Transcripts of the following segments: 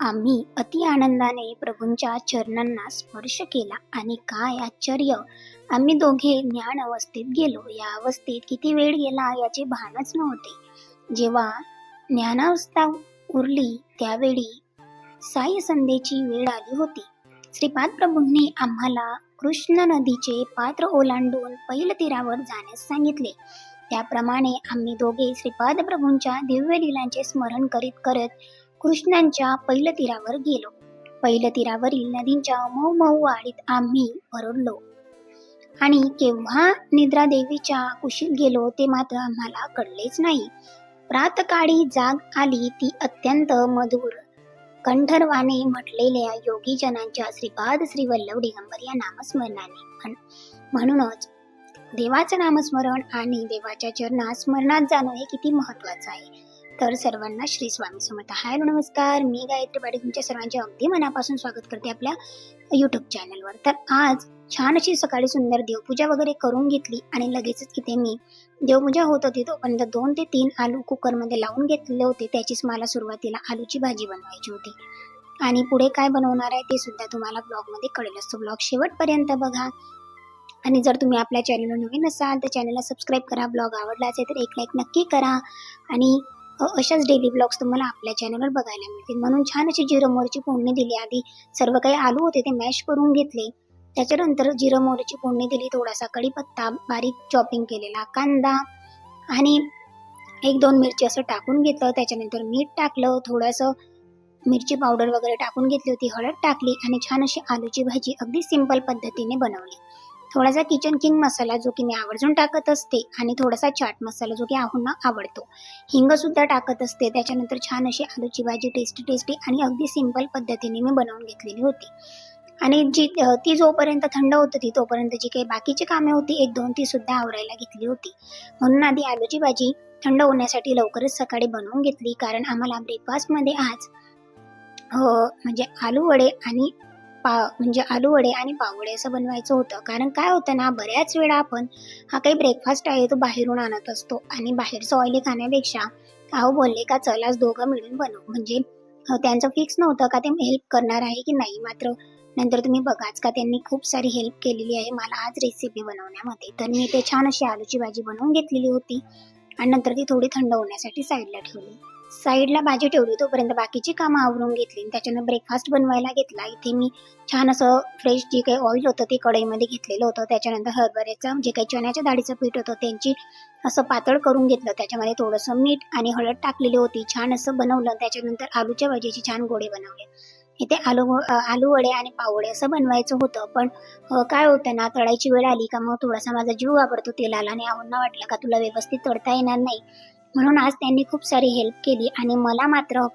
आम्ही अति आनंदाने प्रभूंच्या चरणांना स्पर्श केला. आणि काय आश्चर्य! आम्ही दोघे ज्ञान अवस्थेत गेलो. या अवस्थेत किती वेळ गेला याचे भानच नव्हते. जेव्हा ज्ञानावस्था उरली त्यावेळी साई संध्येची वेळ आली होती. श्रीपाद प्रभूंनी आम्हाला कृष्ण नदीचे पात्र ओलांडून पैल तीरावर जाण्यास सांगितले. त्याप्रमाणे आम्ही दोघे श्रीपाद प्रभूंच्या दिव्य लिलांचे स्मरण करीत करत कृष्णांच्या पहिल्या तीरावर गेलो. पहिल्या तीरावरील नदींच्या मऊ मऊ वाडीत आम्ही भरडलो आणि केव्हा निद्रा देवीच्या कुशीत गेलो ते मात्र आम्हाला कळलेच नाही. प्रातकाळी जाग आली ती अत्यंत मधुर. कंठरवाने म्हटलेल्या योगीजनांच्या श्रीपाद श्री वल्लभ दिगंबर या नामस्मरणाने म्हणूनच देवाचं नामस्मरण आणि देवाच्या चरणात स्मरणात जाणं हे किती महत्वाचं आहे. तर सर्वांना श्री स्वामी समर्थ. हाय नमस्कार. मी गायत्री पाटील तुमच्या सर्वांचे अगदी मनापासून स्वागत करते आपल्या यूट्यूब चॅनलवर तर आज छान अशी सकाळी सुंदर देवपूजा वगैरे करून घेतली आणि लगेचच इथे मी देवपूजा होत होती तोपर्यंत दोन ते तीन आलू कुकरमध्ये लावून घेतलेले होते. त्याचीच मला सुरुवातीला आलूची भाजी बनवायची होती. आणि पुढे काय बनवणार आहे ते सुद्धा तुम्हाला ब्लॉगमध्ये कळेल असतो ब्लॉग शेवटपर्यंत बघा. आणि जर तुम्ही आपल्या चॅनलवर नवीन असाल तर चॅनलला सबस्क्राईब करा. ब्लॉग आवडला असेल तर एक लाईक नक्की करा. आणि अशाच डेली ब्लॉग्स तुम्हाला आपल्या चॅनलवर बघायला मिळतील. म्हणून छान अशी जिरं मोहरीची फोडणी दिली. आधी सर्व काही आलू होते ते मॅश करून घेतले. त्याच्यानंतर जिरं मोहरीची फोडणी दिली. थोडासा कढीपत्ता बारीक चॉपिंग केलेला कांदा आणि एक दोन मिरची असं टाकून घेतलं. त्याच्यानंतर मीठ टाकलं. थोडंसं मिरची पावडर वगैरे टाकून घेतली होती. हळद टाकली आणि छान अशी आलूची भाजी अगदी सिंपल पद्धतीने बनवली. थोडासा किचन किंग मसाला जो की मी आवर्जून टाकत असते आणि थोडासा चाट मसाला जो की आहोंना आवडतो. हिंग सुद्धा टाकत असते. त्याच्यानंतर छान अशी आलूची भाजी टेस्टी टेस्टी आणि अगदी सिंपल पद्धतीने मी बनवून घेतलेली होती. आणि जी ती जोपर्यंत थंड होत होती तोपर्यंत जी काही बाकीची कामे होती एक दोन ती सुद्धा आवरायला घेतली होती. म्हणून आधी आलूची भाजी थंड होण्यासाठी लवकरच सकाळी बनवून घेतली. कारण आम्हाला ब्रेकफास्टमध्ये आज हो, म्हणजे आलू वडे आणि पा म्हणजे आलू वडे आणि पावडे असं बनवायचं होतं. कारण काय होतं ना बऱ्याच वेळा आपण हा काही ब्रेकफास्ट आहे तो बाहेरून आणत असतो. आणि बाहेरचं ऑइली खाण्यापेक्षा अहो बोलले का चल आज दोघं मिळून बनव. म्हणजे त्यांचं फिक्स नव्हतं का ते हेल्प करणार आहे की नाही? मात्र नंतर तुम्ही बघाच का त्यांनी खूप सारी हेल्प केलेली आहे. मला आज रेसिपी बनवण्यामध्ये. तर मी ते छान अशी आलूची भाजी बनवून घेतलेली होती. आणि नंतर ती थोडी थंड होण्यासाठी साईडला ठेवली. साईडला भाजी ठेवली तोपर्यंत बाकीची कामं आवरून घेतली. आणि त्याच्यानं ब्रेकफास्ट बनवायला घेतला. इथे मी छान असं फ्रेश जे काही ऑइल होतं ते कढईमध्ये घेतलेलं होतं. त्याच्यानंतर हरभऱ्याचं जे काही चण्याच्या डाळीचं पीठ होतं त्यांची असं पातळ करून घेतलं. त्याच्यामध्ये थोडंसं मीठ आणि हळद टाकलेली होती. छान असं बनवलं. त्याच्यानंतर आलूच्या भाजीची छान गोडे बनवले. इथे आलू आलू वडे आणि पावडे असं बनवायचं होतं. पण काय होतं ना तळायची वेळ आली का मग थोडासा माझा जीव वापरतो तेलाला. आणि आवडणं वाटलं का तुला व्यवस्थित तळता येणार नाही? म्हणून आज त्यांनी खूप सारी हेल्प केली आणि मला मात्र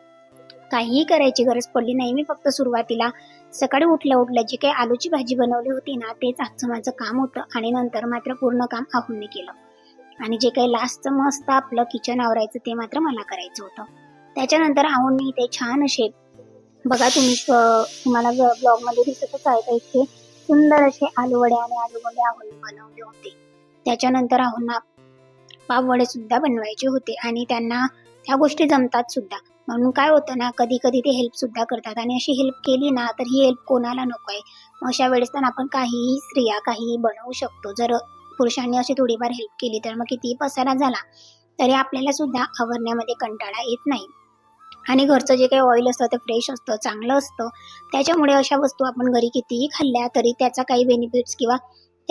काहीही करायची गरज पडली नाही. मी फक्त सुरुवातीला सकाळी उठल्या उठल्या जी काही आलूची भाजी बनवली होती ना तेच आजचं माझं काम होतं आणि नंतर मात्र पूर्ण काम आहुंनी केलं. आणि जे काही लास्टचं मस्त आपलं किचन आवरायचं ते मात्र मला करायचं होतं. त्याच्यानंतर आहुंनी ते छान असे बघा तुम्ही तुम्हाला ब्लॉगमध्ये दिसतच आहे का इतके सुंदर असे आलू वडे आणि आलू वडे आहुंनी बनवले होते. त्याच्यानंतर आहुंना पाववडे सुद्धा बनवायचे होते आणि त्यांना त्या गोष्टी जमतात सुद्धा. म्हणून काय होतं ना कधी कधी ते हेल्प सुद्धा करतात आणि अशी हेल्प केली ना तर ही हेल्प कोणाला नको आहे मग अशा वेळेस तर आपण काहीही स्त्रिया काहीही बनवू शकतो. जर पुरुषांनी अशी थोडीफार हेल्प केली तर मग कितीही पसारा झाला तरी आपल्याला सुद्धा आवरण्यामध्ये कंटाळा येत नाही. आणि घरचं जे काही ऑइल असतं ते फ्रेश असतं चांगलं असतं त्याच्यामुळे अशा वस्तू आपण घरी कितीही खाल्ल्या तरी त्याचा काही बेनिफिट्स किंवा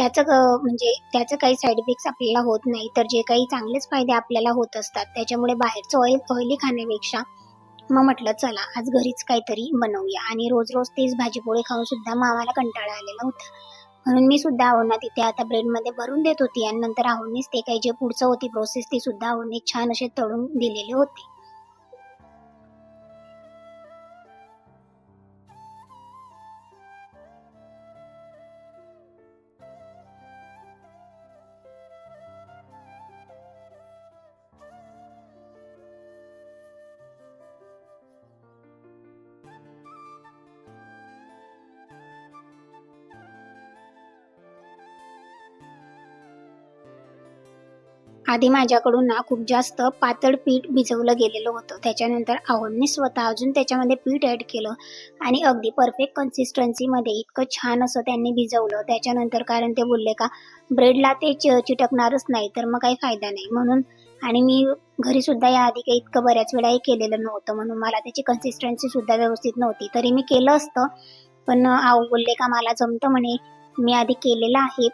त्याचं म्हणजे त्याचं काही साईड इफेक्ट्स आपल्याला होत नाही. तर जे काही चांगलेच फायदे आपल्याला होत असतात त्याच्यामुळे बाहेरचं ऑइल ऑइली खाण्यापेक्षा मग म्हटलं चला आज घरीच काहीतरी बनवूया. आणि रोज रोज तेच भाजीपोळी खाऊन सुद्धा मग आम्हाला कंटाळा आलेला होता. म्हणून मी सुद्धा आहोना तिथे आता ब्रेडमध्ये भरून देत होती. आणि नंतर आहोनीच ते काही जे पुढचं होती प्रोसेस ती सुद्धा आवडनी छान असे तळून दिलेले होते. आधी माझ्याकडून ना खूप जास्त पातळ पीठ भिजवलं गेलेलं होतं. त्याच्यानंतर आवडणी स्वतः अजून त्याच्यामध्ये पीठ ॲड केलं आणि अगदी परफेक्ट कन्सिस्टन्सीमध्ये इतकं छान असं त्यांनी भिजवलं. त्याच्यानंतर कारण ते बोलले का ब्रेडला ते च चिटकणारच नाही तर मग काही फायदा नाही. म्हणून आणि मी घरी सुद्धा याआधी काही इतकं बऱ्याच वेळाही केलेलं नव्हतं. म्हणून मला त्याची कन्सिस्टन्सी सुद्धा व्यवस्थित नव्हती. तरी मी केलं असतं. पण आऊ बोलले का मला जमतं म्हणे मी आधी केलेलं आहे.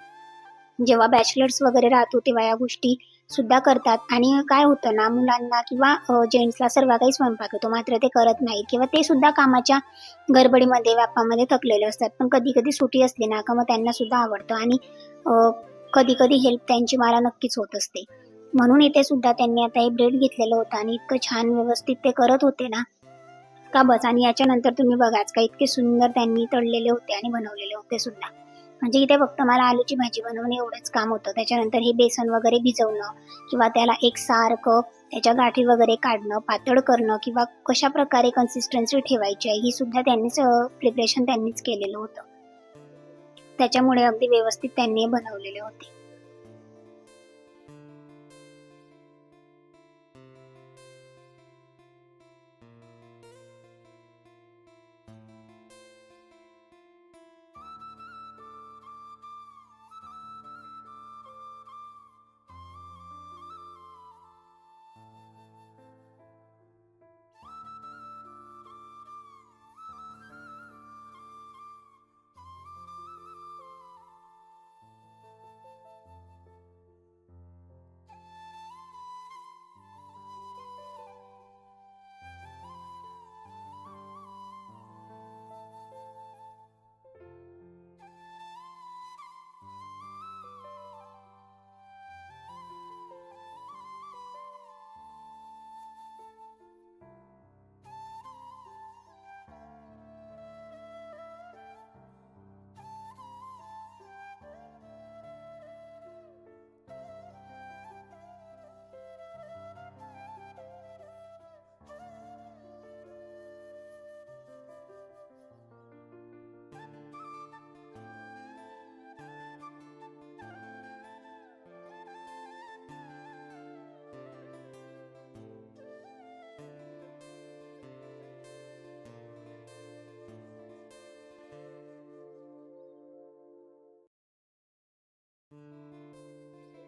जेव्हा बॅचलर्स वगैरे राहतो तेव्हा या गोष्टी सुद्धा करतात. आणि काय होतं ना मुलांना किंवा जेंट्सला सर्व काही स्वयंपाक येतो मात्र ते करत नाहीत किंवा ते सुद्धा कामाच्या गडबडीमध्ये व्यापामध्ये थकलेले असतात. पण कधी कधी सुटी असली ना का मग त्यांना सुद्धा आवडतं. आणि कधी कधी हेल्प त्यांची मला नक्कीच होत असते. म्हणून इथे सुद्धा त्यांनी आता हे ब्रेड घेतलेलं होतं आणि इतकं छान व्यवस्थित ते करत होते ना का बस. आणि याच्यानंतर तुम्ही बघाच का इतके सुंदर त्यांनी तळलेले होते आणि बनवलेले होते सुद्धा. म्हणजे इथे फक्त मला आलूची भाजी बनवणे एवढंच काम होतं. त्याच्यानंतर हे बेसन वगैरे भिजवणं किंवा त्याला एक सारखं त्याच्या गाठी वगैरे काढणं पातळ करणं किंवा कशा प्रकारे कन्सिस्टन्सी ठेवायची आहे ही सुद्धा त्यांनीच प्रिपरेशन त्यांनीच केलेलं होतं. त्याच्यामुळे अगदी व्यवस्थित त्यांनी बनवलेले होते.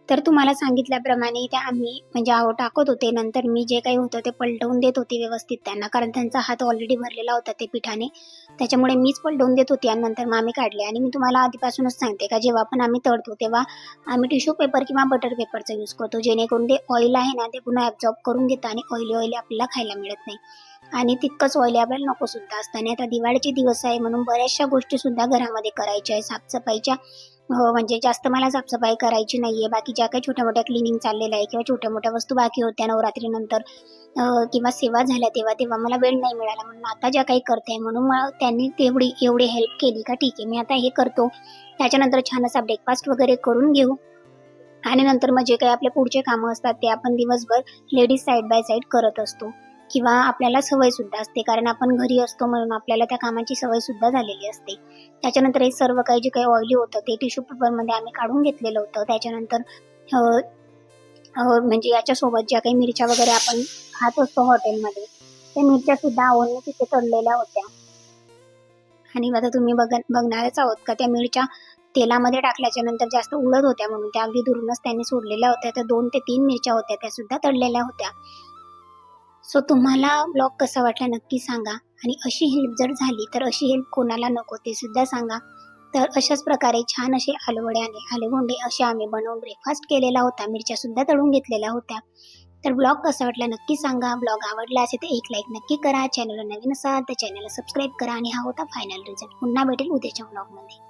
तर तुम्हाला सांगितल्याप्रमाणे ते आम्ही म्हणजे आहो टाकत होते. नंतर मी जे काही होतं ते पलटवून देत होते व्यवस्थित त्यांना कारण त्यांचा हात ऑलरेडी भरलेला होता ते पिठाने. त्याच्यामुळे मीच पलटवून देत होती आणि नंतर मग आम्ही काढले. आणि मी तुम्हाला आधीपासूनच सांगते का जेव्हा पण आम्ही तळतो तेव्हा आम्ही टिश्यू पेपर किंवा बटर पेपरचा यूज करतो. जेणेकरून ते ऑइल आहे ना ते पुन्हा ॲब्झॉर्ब करून घेतं आणि ऑइली ऑइली आपल्याला खायला मिळत नाही. आणि तितकंच ऑइली आपल्याला नको सुद्धा असतं. आणि आता दिवाळीचे दिवस आहे म्हणून बऱ्याचशा गोष्टी सुद्धा घरामध्ये करायच्या आहे. साफसफाईच्या हो म्हणजे जास्त मला साफसफाई करायची नाहीये. बाकी ज्या काही छोट्या मोठ्या क्लिनिंग चाललेल्या आहे किंवा छोट्या मोठ्या वस्तू बाकी होत्या नवरात्रीनंतर किंवा सेवा झाल्या तेव्हा तेव्हा मला वेळ नाही मिळाला. म्हणून आता ज्या काही करते म्हणून मग त्यांनी तेवढी एवढी हेल्प केली का ठीक आहे. मी आता हे करतो. त्याच्यानंतर छान असा ब्रेकफास्ट वगैरे करून घेऊ. आणि नंतर मग जे काही आपले पुढचे कामं असतात ते आपण दिवसभर लेडीज साईड बाय साईड करत असतो. किंवा आपल्याला सवय सुद्धा असते. कारण आपण घरी असतो म्हणून आपल्याला त्या कामाची सवय सुद्धा झालेली असते. त्याच्यानंतर हे सर्व काही जे काही ऑइली होतं ते टिश्यू पेपरमध्ये आम्ही काढून घेतलेलं होतं. त्याच्यानंतर म्हणजे याच्यासोबत ज्या काही मिरच्या वगैरे आपण खात असतो हॉटेलमध्ये त्या मिरच्या सुद्धा आवडणे तिथे तळलेल्या होत्या. आणि आता तुम्ही बघ बघणारच आहोत का त्या मिरच्या तेलामध्ये टाकल्याच्या नंतर जास्त उडत होत्या म्हणून त्या अगदी दुरूनच त्यांनी सोडलेल्या होत्या. तर दोन ते तीन मिरच्या होत्या त्या सुद्धा तळलेल्या होत्या. सो तुम्हाला ब्लॉग कसा वाटला नक्की सांगा. आणि अशी हेल्प जर झाली तर अशी हेल्प कोणाला नको ते सुद्धा सांगा. तर अशाच प्रकारे छान असे आलवडे आणि असे आम्ही बनवून ब्रेकफास्ट केलेला होता. मिरच्या सुद्धा तळून घेतलेल्या होत्या. तर ब्लॉग कसा वाटला नक्की सांगा. ब्लॉग आवडला असेल तर एक लाईक नक्की करा. चॅनलला नवीन असाल तर चॅनलला सबस्क्राईब करा. आणि हा होता फायनल रिझल्ट पुन्हा भेटेल उद्याच्या ब्लॉगमध्ये